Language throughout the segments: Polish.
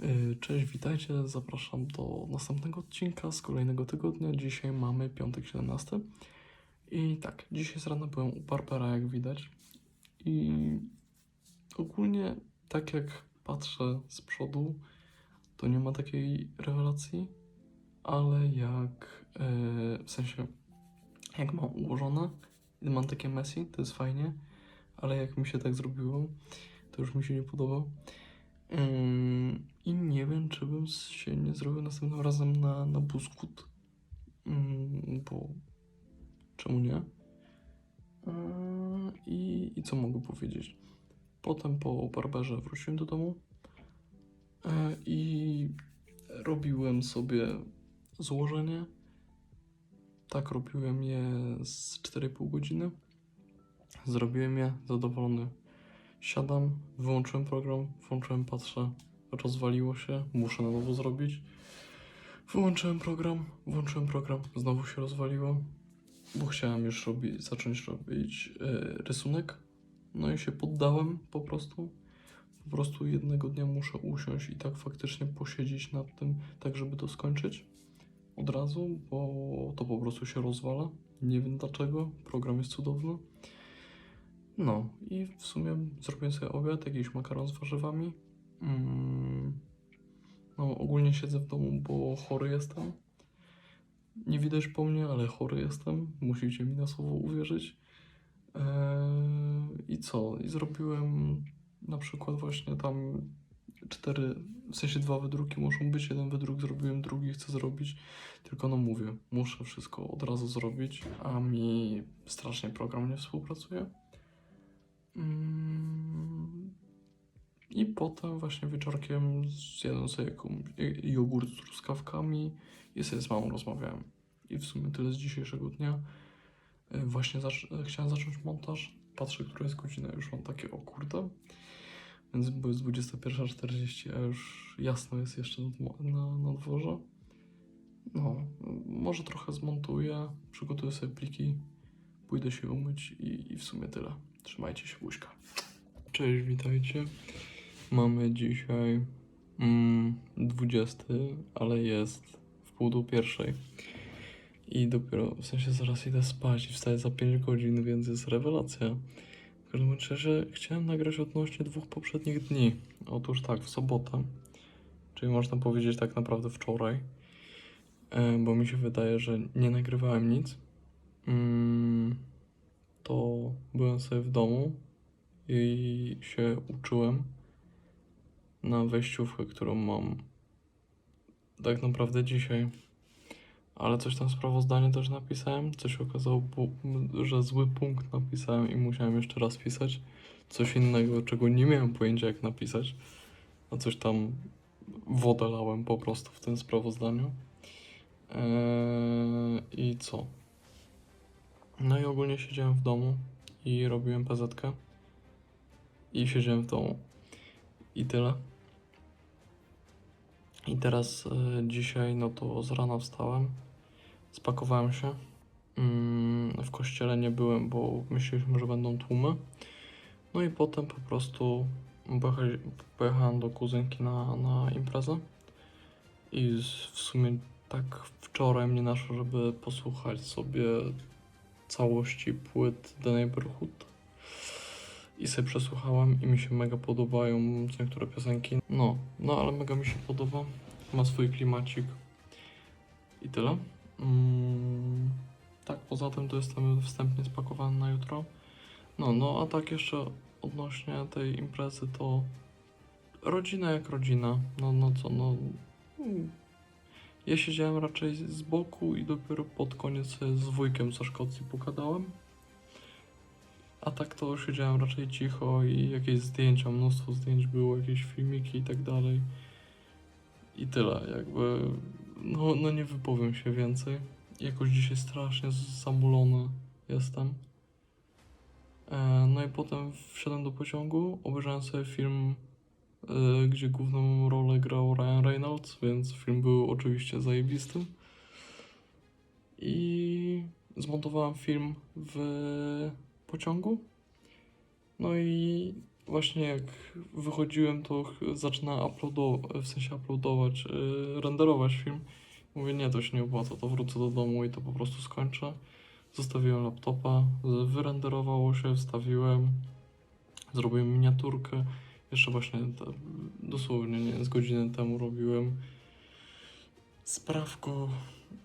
Yy, Cześć, witajcie. Zapraszam do następnego odcinka z kolejnego tygodnia. Dzisiaj mamy piątek 17. I tak, dzisiaj z rana byłem u Barbera, jak widać. I ogólnie, tak jak patrzę z przodu, to nie ma takiej rewelacji, ale jak yy, w sensie, jak mam ułożone, mam takie Messi, to jest fajnie, ale jak mi się tak zrobiło, to już mi się nie podoba. Ym, I nie wiem, czy bym się nie zrobił następnym razem na, na buskut. Ym, bo czemu nie? Yy, I, I co mogę powiedzieć? Potem po barberze wróciłem do domu yy, i robiłem sobie złożenie. Tak robiłem je z 4,5 godziny. Zrobiłem je, zadowolony Siadam, wyłączyłem program, włączyłem, patrzę, rozwaliło się, muszę na nowo zrobić. Wyłączyłem program, włączyłem program, znowu się rozwaliło, bo chciałem już zacząć robić e, rysunek. No i się poddałem po prostu. Po prostu jednego dnia muszę usiąść i tak faktycznie posiedzieć nad tym, tak żeby to skończyć od razu, bo to po prostu się rozwala. Nie wiem dlaczego, program jest cudowny. No i w sumie zrobiłem sobie obiad, jakiś makaron z warzywami. Mm. No ogólnie siedzę w domu, bo chory jestem. Nie widać po mnie, ale chory jestem. Musicie mi na słowo uwierzyć. Eee, I co? I zrobiłem na przykład właśnie tam cztery, w sensie dwa wydruki muszą być, jeden wydruk zrobiłem, drugi chcę zrobić. Tylko no mówię, muszę wszystko od razu zrobić, a mi strasznie program nie współpracuje. Mm. I potem właśnie wieczorkiem zjadłem sobie jogurt z truskawkami i sobie z mamą rozmawiałem. I w sumie tyle z dzisiejszego dnia. E, Właśnie zac- chciałem zacząć montaż. Patrzę, która jest godzina, już mam takie o kurde. Więc bo jest 21.40, a już jasno jest jeszcze na, na, na dworze. No, może trochę zmontuję, przygotuję sobie pliki, pójdę się umyć i, i w sumie tyle. Trzymajcie się, buźka. Cześć, witajcie. Mamy dzisiaj mm, 20, ale jest w pół do pierwszej. I dopiero, w sensie zaraz idę spać i wstaję za 5 godzin, więc jest rewelacja. W każdym razie chciałem nagrać odnośnie dwóch poprzednich dni. Otóż tak, w sobotę, czyli można powiedzieć tak naprawdę wczoraj, e, bo mi się wydaje, że nie nagrywałem nic. Mm, to byłem sobie w domu i się uczyłem na wejściówkę, którą mam tak naprawdę dzisiaj. Ale coś tam sprawozdanie też napisałem. Coś okazało, że zły punkt napisałem i musiałem jeszcze raz pisać. Coś innego, czego nie miałem pojęcia jak napisać. A coś tam wodę lałem po prostu w tym sprawozdaniu. Eee, I co? No i ogólnie siedziałem w domu i robiłem PZK. I siedziałem w domu. I tyle. I teraz e, dzisiaj, no to z rana wstałem, spakowałem się. Mm, w kościele nie byłem, bo myśleliśmy, że będą tłumy. No i potem po prostu pojecha- pojechałem do kuzynki na, na imprezę. I w sumie tak wczoraj mnie naszło, żeby posłuchać sobie całości płyt The Neighborhood i sobie przesłuchałem i mi się mega podobają niektóre piosenki. No, no ale mega mi się podoba. Ma swój klimacik. I tyle. Mm, tak, poza tym to jestem wstępnie spakowany na jutro. No, no a tak jeszcze odnośnie tej imprezy to rodzina jak rodzina. No, no co, no... mm, Ja siedziałem raczej z boku i dopiero pod koniec z wujkiem ze Szkocji pogadałem. A tak to siedziałem raczej cicho i jakieś zdjęcia, mnóstwo zdjęć było, jakieś filmiki i tak dalej. I tyle, jakby, no, no nie wypowiem się więcej. Jakoś dzisiaj strasznie zamulony jestem. E, no i potem wsiadłem do pociągu, obejrzałem sobie film, e, gdzie główną rolę grał Ryan Reynolds, więc film był oczywiście zajebisty. I zmontowałem film w pociągu. No i właśnie jak wychodziłem, to zaczyna uploadować, w sensie uploadować, yy, renderować film. Mówię, nie, to się nie opłaca, to wrócę do domu i to po prostu skończę. Zostawiłem laptopa, wyrenderowało się, wstawiłem, zrobiłem miniaturkę. Jeszcze właśnie te, dosłownie nie, z godziny temu robiłem sprawko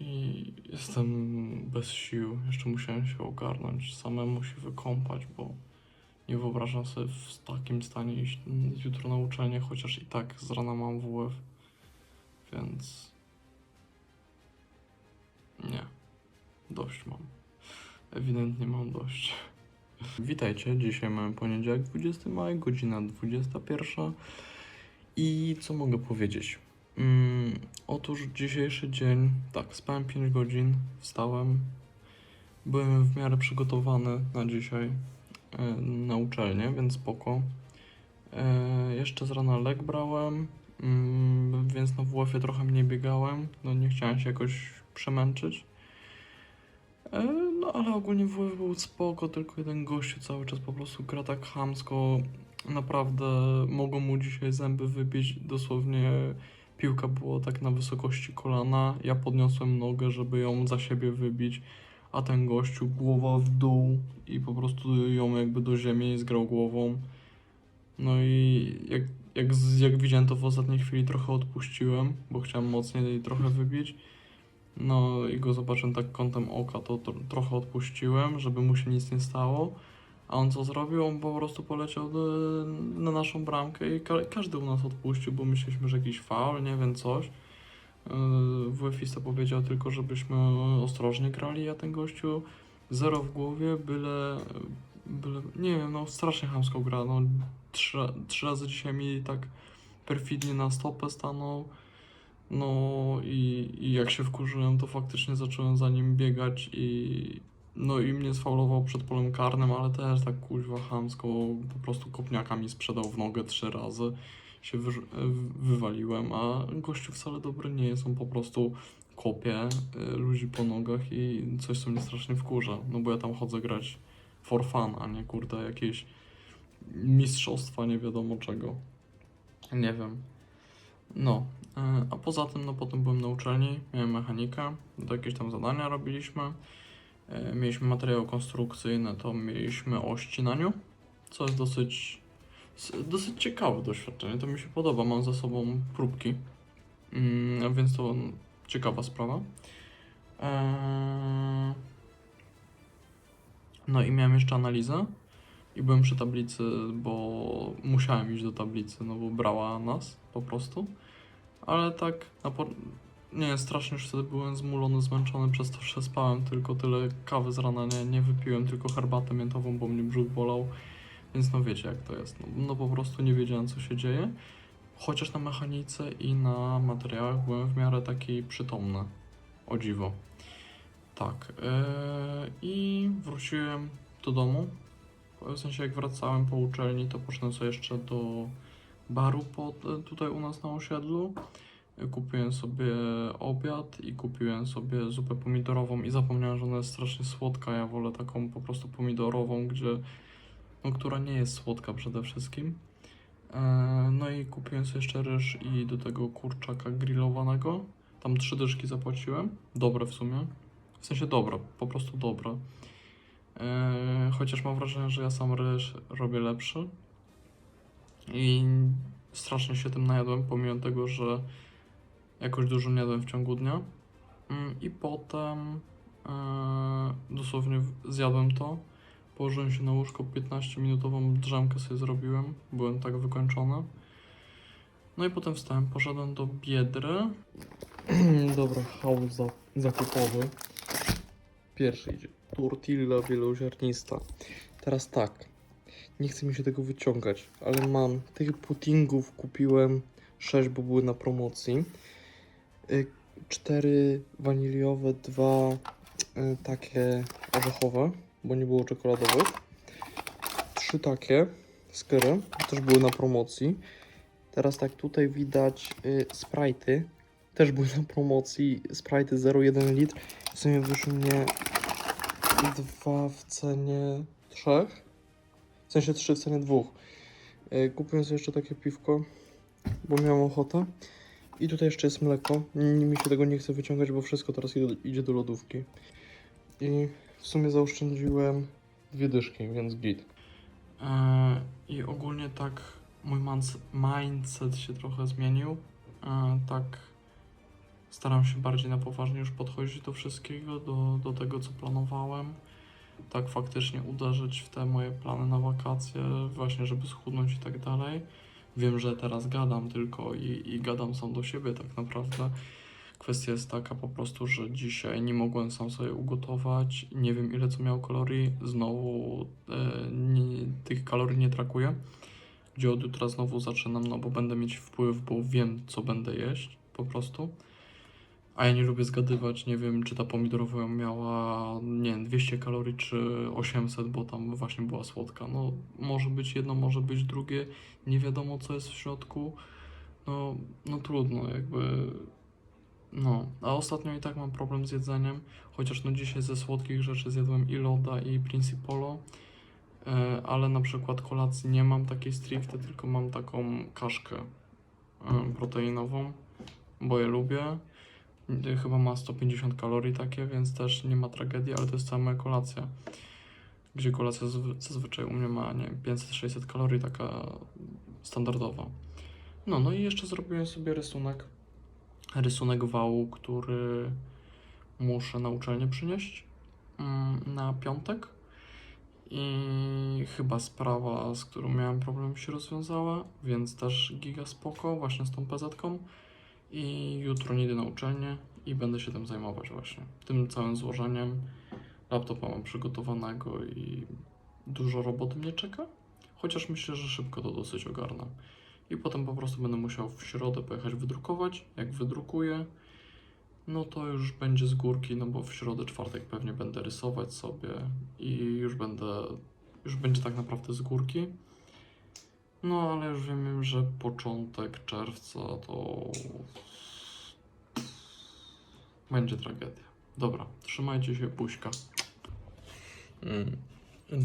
i jestem bez sił. Jeszcze musiałem się ogarnąć, samemu się wykąpać, bo nie wyobrażam sobie w takim stanie iść jutro na uczelnię, chociaż i tak z rana mam WF, więc nie, dość mam. Ewidentnie mam dość. Witajcie, dzisiaj mamy poniedziałek 20 maj, godzina 21. I co mogę powiedzieć? Mm, otóż dzisiejszy dzień, tak, spałem 5 godzin, wstałem, byłem w miarę przygotowany na dzisiaj e, na uczelnię, więc spoko. E, jeszcze z rana lek brałem, mm, więc na WF-ie trochę mniej biegałem, no nie chciałem się jakoś przemęczyć. E, No ale ogólnie WF był spoko, tylko jeden gościu cały czas po prostu gra tak. Naprawdę mogą mu dzisiaj zęby wybić. Dosłownie piłka była tak na wysokości kolana. Ja podniosłem nogę, żeby ją za siebie wybić, a ten gościu głowa w dół i po prostu ją jakby do ziemi zgrał głową. No i jak, jak, jak widziałem to w ostatniej chwili trochę odpuściłem, bo chciałem mocniej trochę wybić. No i go zobaczyłem tak kątem oka, to, tro- trochę odpuściłem, żeby mu się nic nie stało. A on co zrobił? On po prostu poleciał do, na naszą bramkę i ka każdy u nas odpuścił, bo myśleliśmy, że jakiś faul, nie wiem, coś. Yy, WF-ista powiedział tylko, żebyśmy ostrożnie grali, a ten gościu zero w głowie, byle, byle nie wiem, no strasznie chamsko gra, no trzy, trzy razy dzisiaj mi tak perfidnie na stopę stanął. No i, i jak się wkurzyłem, to faktycznie zacząłem za nim biegać i no i mnie sfaulował przed polem karnym, ale też tak kuźwa chamsko, po prostu kopniaka mi sprzedał w nogę trzy razy, się wyż- wywaliłem, a gościu wcale dobry nie jest, on po prostu kopie y, ludzi po nogach i coś co mnie strasznie wkurza, no bo ja tam chodzę grać for fun, a nie kurde jakieś mistrzostwa nie wiadomo czego. Nie wiem. No, e, a poza tym, no potem byłem na uczelni, miałem mechanikę, to jakieś tam zadania robiliśmy. E, Mieliśmy materiały konstrukcyjne, to mieliśmy o ścinaniu, co jest dosyć, dosyć ciekawe doświadczenie, to mi się podoba, mam za sobą próbki, mm, więc to ciekawa sprawa. E, No i miałem jeszcze analizę i byłem przy tablicy, bo musiałem iść do tablicy, no bo brała nas po prostu. Ale tak. Nie, strasznie już wtedy byłem zmulony, zmęczony przez to, że spałem tylko tyle kawy z rana nie, nie wypiłem, tylko herbatę miętową, bo mnie brzuch bolał. Więc no wiecie jak to jest. No, no po prostu nie wiedziałem co się dzieje. Chociaż na mechanice i na materiałach byłem w miarę taki przytomny. O dziwo. Tak. Yy, I wróciłem do domu. W sensie jak wracałem po uczelni, to poszedłem sobie jeszcze do baru pod, tutaj u nas na osiedlu. Kupiłem sobie obiad i kupiłem sobie zupę pomidorową i zapomniałem, że ona jest strasznie słodka. Ja wolę taką po prostu pomidorową, gdzie, no, która nie jest słodka przede wszystkim. E, No i kupiłem sobie jeszcze ryż i do tego kurczaka grillowanego. Tam trzy dyszki zapłaciłem. Dobre w sumie. W sensie dobre, po prostu dobre. E, Chociaż mam wrażenie, że ja sam ryż robię lepszy. I strasznie się tym najadłem, pomimo tego, że jakoś dużo nie jadłem w ciągu dnia. Mm, I potem e, dosłownie zjadłem to. Położyłem się na łóżko, 15-minutową drzemkę sobie zrobiłem. Byłem tak wykończony. No i potem wstałem, poszedłem do Biedry. Dobra, haul za, zakupowy. Pierwszy idzie. Tortilla wieloziarnista. Teraz tak. Nie chce mi się tego wyciągać, ale mam tych puddingów kupiłem 6, bo były na promocji. Y, Cztery waniliowe, dwa y, takie orzechowe, bo nie było czekoladowych. Trzy takie skyry, też były na promocji. Teraz tak, tutaj widać y, Sprite'y, też były na promocji. Sprite'y 0,1 litr. W sumie wyszły mnie dwa w cenie trzech. W sensie trzy w cenie dwóch. Kupiłem sobie jeszcze takie piwko, bo miałem ochotę. I tutaj jeszcze jest mleko. Mi się tego nie chce wyciągać, bo wszystko teraz idzie, do lodówki. I w sumie zaoszczędziłem dwie dyszki, więc git. E, I ogólnie tak mój mindset się trochę zmienił. E, tak staram się bardziej na poważnie już podchodzić do wszystkiego, do, do tego co planowałem. Tak faktycznie uderzyć w te moje plany na wakacje, właśnie żeby schudnąć i tak dalej. Wiem, że teraz gadam tylko i, i gadam sam do siebie tak naprawdę. Kwestia jest taka po prostu, że dzisiaj nie mogłem sam sobie ugotować. Nie wiem ile co miał kalorii. Znowu e, nie, tych kalorii nie trakuję. Gdzie od jutra znowu zaczynam, no bo będę mieć wpływ, bo wiem co będę jeść po prostu. A ja nie lubię zgadywać, nie wiem czy ta pomidorowa miała, 200 kalorii czy 800, bo tam właśnie była słodka. No może być jedno, może być drugie, nie wiadomo co jest w środku. No, no trudno, jakby. No, a ostatnio i tak mam problem z jedzeniem, chociaż no dzisiaj ze słodkich rzeczy zjadłem i loda i Principolo, e, ale na przykład kolacji nie mam takiej stricte, tylko mam taką kaszkę e, proteinową, bo je lubię. Y, Chyba ma 150 kalorii takie, więc też nie ma tragedii, ale to jest moja kolacja. Gdzie kolacja zazwy- zazwyczaj u mnie ma, nie wiem, 500-600 kalorii, taka standardowa. No, no i jeszcze zrobiłem sobie rysunek. Rysunek wału, który muszę na uczelnię przynieść mm, na piątek. I chyba sprawa, z którą miałem problem, się rozwiązała, więc też giga spoko, właśnie z tą PZ-ką. I jutro nie idę na uczelnię i będę się tym zajmować właśnie. Tym całym złożeniem. Laptopa mam przygotowanego i dużo roboty mnie czeka. Chociaż myślę, że szybko to dosyć ogarnę. I potem po prostu będę musiał w środę pojechać wydrukować. Jak wydrukuję, no to już będzie z górki, no bo w środę, czwartek pewnie będę rysować sobie i już będę, już będzie tak naprawdę z górki. No, ale już wiem, że początek czerwca to będzie tragedia. Dobra, trzymajcie się, buźka. Mm.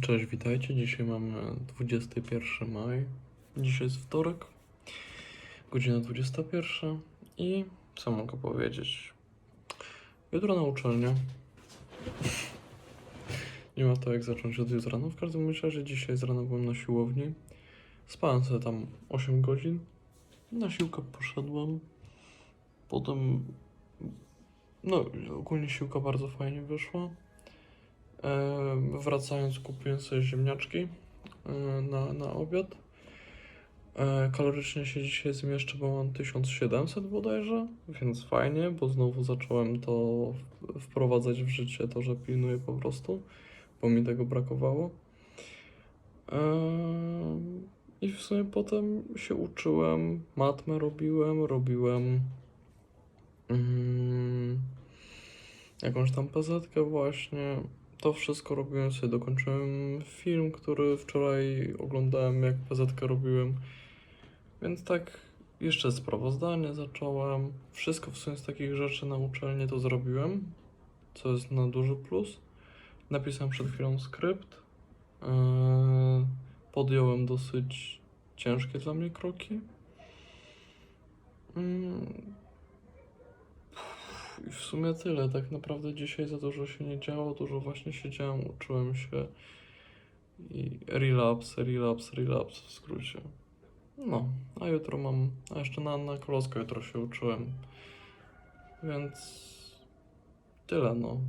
Cześć, witajcie. Dzisiaj mamy 21 maj. Dzisiaj jest wtorek, godzina 21 i co mogę powiedzieć? Jutro na uczelnię. Nie ma to jak zacząć od jutra. No w każdym razie dzisiaj z rana byłem na siłowni. Spałem sobie tam 8 godzin. Na siłkę poszedłem. Potem. No, ogólnie siłka bardzo fajnie wyszła. E, wracając, kupiłem sobie ziemniaczki e, na, na obiad. E, kalorycznie się dzisiaj zmieszczę, bo mam 1700 bodajże, więc fajnie, bo znowu zacząłem to wprowadzać w życie, to, że pilnuję po prostu, bo mi tego brakowało. Em, I w sumie potem się uczyłem, matmę robiłem, robiłem mm, jakąś tam pezetkę właśnie. To wszystko robiłem sobie, dokończyłem film, który wczoraj oglądałem, jak pezetkę robiłem. Więc tak, jeszcze sprawozdanie zacząłem. Wszystko w sumie z takich rzeczy na uczelni to zrobiłem, co jest na duży plus. Napisałem przed chwilą skrypt. Yy, podjąłem dosyć ciężkie dla mnie kroki. Mm. I w sumie tyle. Tak naprawdę dzisiaj za dużo się nie działo, dużo właśnie siedziałem, uczyłem się. I relapse, relapse, relapse w skrócie. No, a jutro mam, a jeszcze na, na koloskę jutro się uczyłem. Więc tyle no.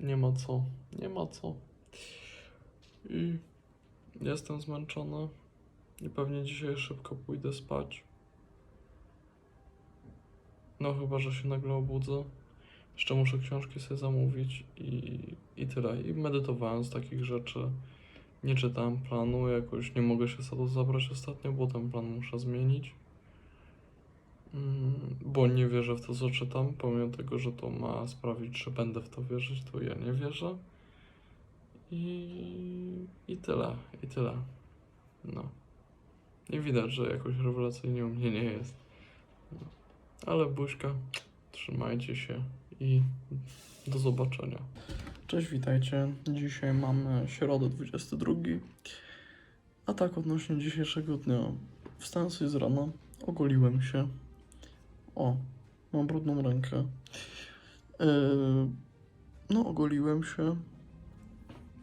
Nie ma co, nie ma co. I jestem zmęczony i pewnie dzisiaj szybko pójdę spać. No chyba, że się nagle obudzę. Jeszcze muszę książki sobie zamówić i, i tyle. I medytowałem z takich rzeczy. Nie czytałem planu, jakoś nie mogę się za to zabrać ostatnio, bo ten plan muszę zmienić. Mm, Bo nie wierzę w to, co czytam, pomimo tego, że to ma sprawić, że będę w to wierzyć, to ja nie wierzę. I, i tyle, i tyle. No. Nie widać, że jakoś rewelacyjnie u mnie nie jest. No. Ale buźka, trzymajcie się i do zobaczenia. Cześć, witajcie. Dzisiaj mamy środę 22. A tak odnośnie dzisiejszego dnia. Wstałem sobie z rana, ogoliłem się. O, mam brudną rękę. Yy, no, ogoliłem się.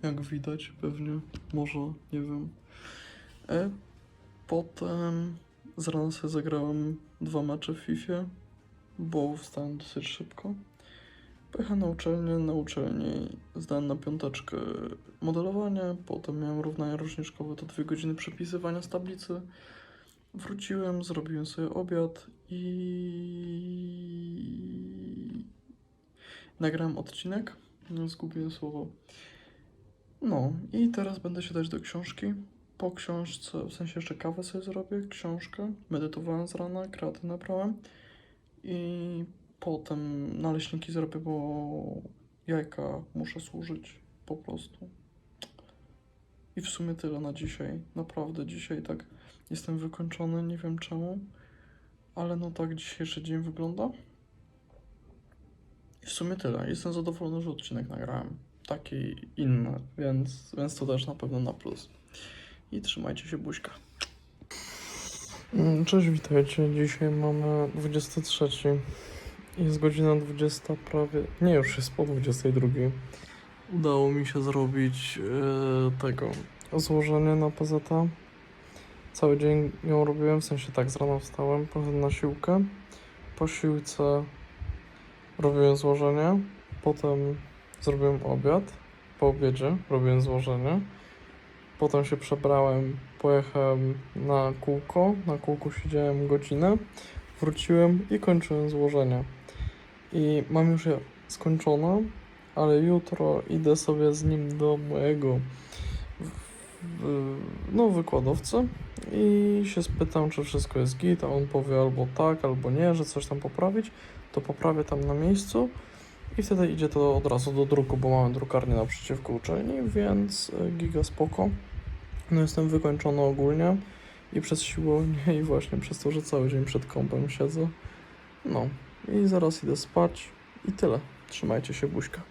Jak widać, pewnie, może, nie wiem. E, potem z rana sobie zagrałem dwa mecze w FIFA, bo wstałem dosyć szybko. Pojechałem na uczelnię, na uczelni zdałem na piąteczkę modelowanie, potem miałem równania różniczkowe, to dwie godziny przepisywania z tablicy. Wróciłem, zrobiłem sobie obiad i nagrałem odcinek. Zgubiłem słowo. No i teraz będę się dać do książki. Po książce, w sensie jeszcze kawę sobie zrobię, książkę. Medytowałem z rana, kraty nabrałem. I potem naleśniki zrobię, bo jajka muszę służyć po prostu. I w sumie tyle na dzisiaj. Naprawdę dzisiaj tak jestem wykończony, nie wiem czemu. Ale no tak dzisiejszy dzień wygląda. I w sumie tyle. Jestem zadowolony, że odcinek nagrałem. Taki inny, więc, więc to też na pewno na plus. I trzymajcie się buźka. Mm, Cześć, witajcie. Dzisiaj mamy 23. Jest godzina 20 prawie. Nie, już jest po 22. Udało mi się zrobić e, tego złożenie na PZ. Cały dzień ją robiłem, w sensie tak, z rana wstałem, poszedłem na siłkę. Po siłce robiłem złożenie, potem zrobiłem obiad. Po obiedzie robiłem złożenie. Potem się przebrałem, pojechałem na kółko. Na kółku siedziałem godzinę, wróciłem i kończyłem złożenie. I mam już je skończone, ale jutro idę sobie z nim do mojego no, wykładowcy i się spytam, czy wszystko jest git, a on powie albo tak, albo nie, że coś tam poprawić, to poprawię tam na miejscu i wtedy idzie to od razu do druku, bo mamy drukarnię naprzeciwko uczelni, więc y, giga spoko. No jestem wykończony ogólnie i przez siłownię i właśnie przez to, że cały dzień przed kąpem siedzę. No i zaraz idę spać i tyle. Trzymajcie się, buźka.